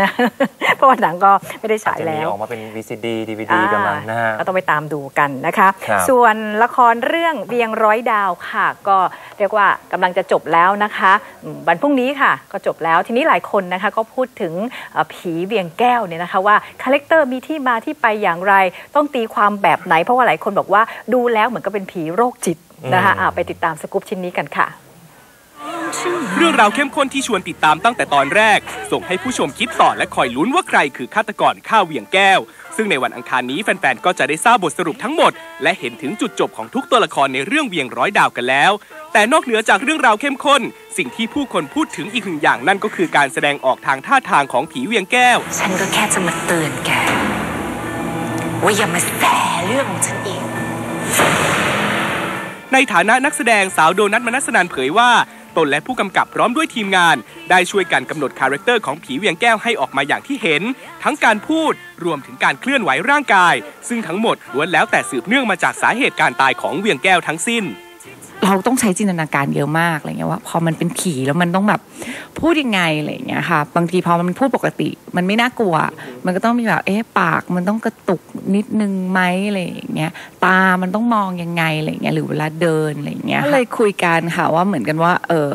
นะเพราะว่าหนังก็ไม่ได้ฉายจะมีแล้วออกมาเป็น VCD DVD กันมานะฮะก็ต้องไปตามดูกันนะคะครับส่วนละครเรื่องเวียงร้อยดาวค่ะ ก็เรียกว่ากำลังจะจบแล้วนะคะอืมวันพรุ่งนี้ค่ะ ก็จบแล้วทีนี้หลายคนนะคะก็พูดถึงเอ่อผีเวียงแก้วเนี่ยนะคะว่าคาแรคเตอร์มีที่มาที่ไปอย่างไร ต้องตีความแบบไหน เพราะว่าหลายคนบอกว่าดูแล้วเหมือนกับเป็นผีโรคจิตนะคะอืมอะไปติดตามสกู๊ปชิ้นนี้กันค่ะ เรื่องราวเข้มข้นที่ชวนติดตามตั้งแต่ตอนแรก ส่งให้ผู้ชมคิดต่อและคอยลุ้นว่าใครคือฆาตกรฆ่าเวียงแก้ว ซึ่งในวันอังคารนี้แฟนๆ ก็จะได้ทราบบทสรุปทั้งหมด และเห็นถึงจุดจบของทุกตัวละครในเรื่องเวียงร้อยดาวกันแล้ว แต่นอกเหนือจากเรื่องราวเข้มข้น สิ่งที่ผู้คนพูดถึงอีกหนึ่งอย่างนั่นก็คือการแสดงออกทางท่าทางของผีเวียงแก้ว ฉันก็แค่จะมาเตือนแกว่าอย่ามาแสเรื่องของฉันเองในฐานะนักแสดงสาวโดนัทมนัสนันเผยว่า ตนและผู้กำกับพร้อมด้วยทีมงาน ได้ช่วยกันกำหนดคาแรคเตอร์ของผีเวียงแก้วให้ออกมาอย่างที่เห็น ทั้งการพูดรวมถึงการเคลื่อนไหวร่างกาย ซึ่งทั้งหมดล้วนแล้วแต่สืบเนื่องมาจากสาเหตุการตายของเวียงแก้วทั้งสิ้น เราต้องใช้จินตนาการเยอะมากอะไรเงี้ยว่า พอมันเป็นผีแล้วมันต้องแบบพูดยังไงอะไรเงี้ยค่ะ บางทีพอมันพูดปกติ มันไม่น่ากลัว มันก็ต้องมีแบบเอ๊ะปากมันต้องกระตุก นิดนึงไหมอะไรอย่างเงี้ยตามันต้องมองยังไงอะไรเงี้ยหรือเวลาเดินอะไรเงี้ยก็เลยคุยกันค่ะว่าเหมือนกันว่า เออ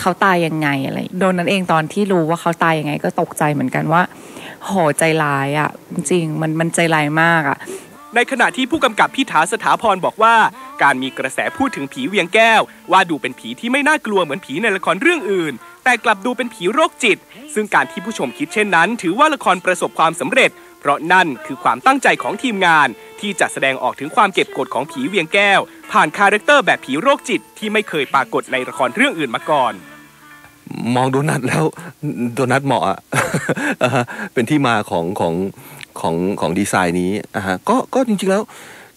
เขาตายยังไงอะไรโดนนั้นเองตอนที่รู้ว่าเขาตายยังไงก็ตกใจเหมือนกันว่าโหใจร้ายอะ จริงๆมันมันใจร้ายมากอะในขณะที่ผู้กำกับพี่ถาสถาพรบอกว่า การมีกระแสพูดถึงผีเวียงแก้ว ว่าดูเป็นผีที่ไม่น่ากลัวเหมือนผีในละครเรื่องอื่น แต่กลับดูเป็นผีโรคจิต ซึ่งการที่ผู้ชมคิดเช่นนั้น ถือว่าละครประสบความสำเร็จเพ ราะนั่นคือความตั้งใจของทีมงาน ที่จะแสดงออกถึงความเก็บกดของผีเวียงแก้ว ผ่านคาแรคเตอร์แบบผีโรคจิตที่ไม่เคยปรากฏในละครเรื่องอื่นมาก่อน มองโดนัทแล้วโดนัทเหมาะอะ เป็นที่มาของของของของดีไซน์นี้อะฮะก็ก็จริงๆแล้ว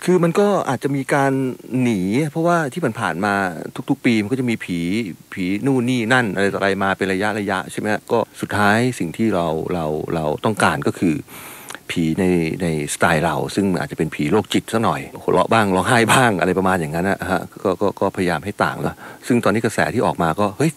คือมันก็อาจจะมีการหนี เพราะว่าที่ผ่านๆมาทุก ๆ ปีมันก็จะมีผีผีนู่นนี่นั่นอะไรต่ออะไรมาเป็นระยะระยะใช่ไหมฮะก็สุดท้ายสิ่งที่เราเราเราต้องการก็คือ ผีในในสไตล์เรา ซึ่งอาจจะเป็นผีโรคจิตซะหน่อยหัวเราะบ้างร้องไห้บ้างอะไรประมาณอย่างนั้นนะฮะก็ก็ก็พยายามให้ต่างแล้วซึ่งตอนนี้กระแสที่ออกมาก็เฮ้ย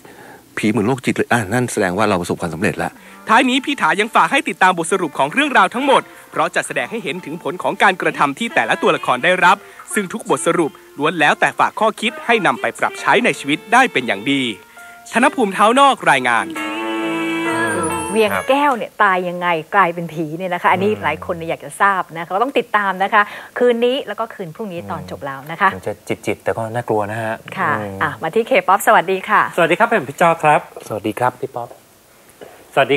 ผีเหมือนโรคจิตเลยอะนั่นแสดงว่าเราประสบความสำเร็จแล้วท้ายนี้พี่ถายังฝากให้ติดตามบทสรุปของเรื่องราวทั้งหมด เพราะจะแสดงให้เห็นถึงผลของการกระทำที่แต่ละตัวละครได้รับ ซึ่งทุกบทสรุปล้วนแล้วแต่ฝากข้อคิดให้นำไปปรับใช้ในชีวิตได้เป็นอย่างดีธนภูมิเท้านอกรายงาน เวียงครับแก้วเนี่ยตายยังไงกลายเป็นผีเนี่ยนะคะ อันนี้หลายคนเนี่ยอยากจะทราบนะคะก็ต้องติดตามนะคะ คืนนี้แล้วก็คืนพรุ่งนี้ตอนจบแล้วนะคะถึงจะจิตจิตๆแต่ก็น่ากลัวนะฮะค่ะอืมอะมาที่เคป๊อปสวัสดีค่ะ สวัสดีครับผมพี่จอครับ สวัสดีครับพี่ป๊อปสวัสดี